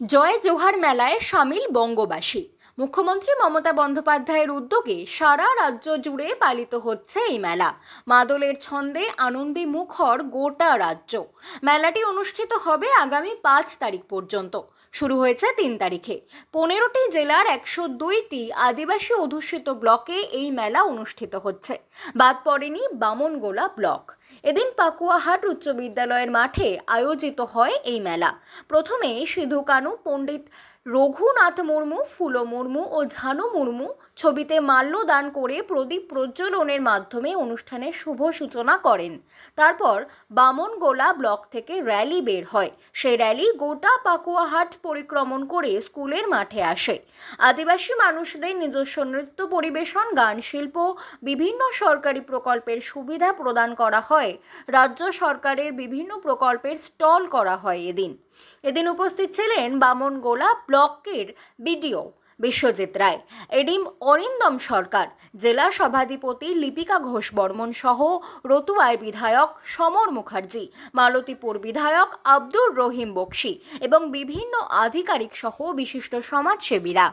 জয় জোহার মেলায় সামিল বঙ্গবাসী। মুখ্যমন্ত্রী মমতা বন্দ্যোপাধ্যায়ের উদ্যোগে সারা রাজ্য জুড়ে পালিত হচ্ছে এই মেলা। মাদলের ছন্দে আনন্দে মুখর গোটা রাজ্য। মেলাটি অনুষ্ঠিত হবে আগামী পাঁচ তারিখ পর্যন্ত। শুরু হয়েছে তিন তারিখে। পনেরোটি জেলার একশো দুইটি আদিবাসী অধ্যুষিত ব্লকে এই মেলা অনুষ্ঠিত হচ্ছে। বাদ পড়েনি বামনগোলা ব্লক। এদিন পাকুয়াহাট উচ্চ বিদ্যালয়ের মাঠে আয়োজিত হয় এই মেলা। প্রথমে সিধু কানু, পণ্ডিত রঘুনাথ মুর্মু, ফুলো মুর্মু ও ঝানু মুর্মু ছবিতে মাল্যদান করে প্রদীপ প্রজ্বলনের মাধ্যমে অনুষ্ঠানের শুভ সূচনা করেন। তারপর বামনগোলা ব্লক থেকে র্যালি বের হয়। সেই র্যালি গোটা পাকুয়াহাট পরিক্রমণ করে স্কুলের মাঠে আসে। আদিবাসী মানুষদের নিজস্ব নৃত্য পরিবেশন, গান শিল্প, বিভিন্ন সরকারি প্রকল্পের সুবিধা প্রদান করা হয়। রাজ্য সরকারের বিভিন্ন প্রকল্পের স্টল করা হয় এদিন। এদিন উপস্থিত ছিলেন বামনগোলা ব্লকের বিডিও বিশ্বজিৎ রায়। এডিম অরিন্দম সরকার, জেলা সভাধিপতি লিপিকা ঘোষ বর্মন সহ রতুয়ায় বিধায়ক সমর মুখার্জি, মালতীপুর বিধায়ক আব্দুর রহিম বক্সি এবং বিভিন্ন আধিকারিক সহ বিশিষ্ট সমাজসেবীরা।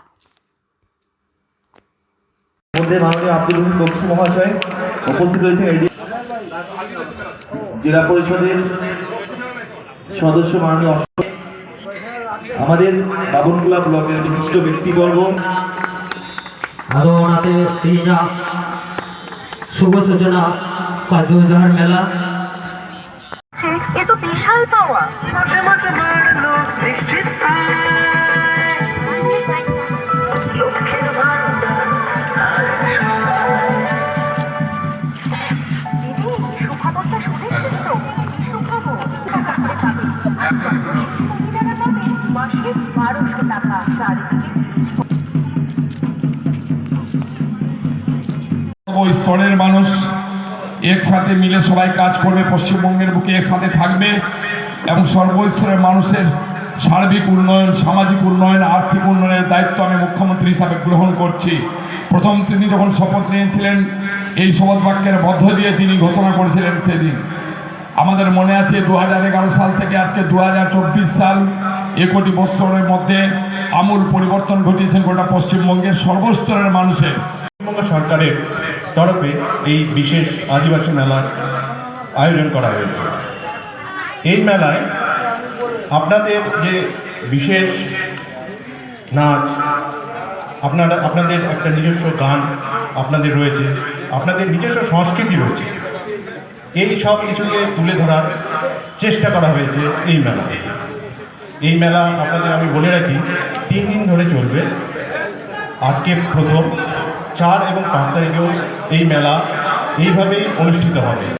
জেলা পরিষদের সদস্য মাননীয় আমাদের বাবনগুলা ব্লকের বিশিষ্ট ব্যক্তিবর্গ আরও ওনাতে তিনা শুভ সূচনা কাজুজহার মেলা। বিশাল পাওয়া। মাঝে মাঝে নিশ্চিত পাবে বারোশো টাকা চারিদিকে। স্তরের মানুষ একসাথে মিলে সবাই কাজ করবে, পশ্চিমবঙ্গের বুকে একসাথে থাকবে এবং সর্বস্তরের মানুষের সার্বিক উন্নয়ন, সামাজিক উন্নয়ন, আর্থিক উন্নয়নের দায়িত্ব আমি মুখ্যমন্ত্রী হিসাবে গ্রহণ করছি। প্রথম তিনি যখন শপথ নিয়েছিলেন, এই শপথ বাক্যের মধ্য দিয়ে তিনি ঘোষণা করেছিলেন সেদিন। আমাদের মনে আছে দু হাজার এগারো সাল থেকে আজকে দু হাজার চব্বিশ সাল এ কোটি বছরের মধ্যে আমূল পরিবর্তন ঘটিয়েছেন গোটা পশ্চিমবঙ্গের সর্বস্তরের মানুষের। পশ্চিমবঙ্গ সরকারের তরফে এই বিশেষ আদিবাসী মেলার আয়োজন করা হয়েছে। এই মেলায় আপনাদের যে বিশেষ নাচ, আপনারা, আপনাদের একটা নিজস্ব গান আপনাদের রয়েছে, আপনাদের নিজস্ব সংস্কৃতি রয়েছে। এই সব কিছুকে তুলে ধরার চেষ্টা করা হয়েছে এই মেলা এই মেলা আপনাদের আমি বলে রাখি, তিন দিন ধরে চলবে। আজকে প্রথম, চার এবং পাঁচ তারিখেও এই মেলা এইভাবেই অনুষ্ঠিত হবে।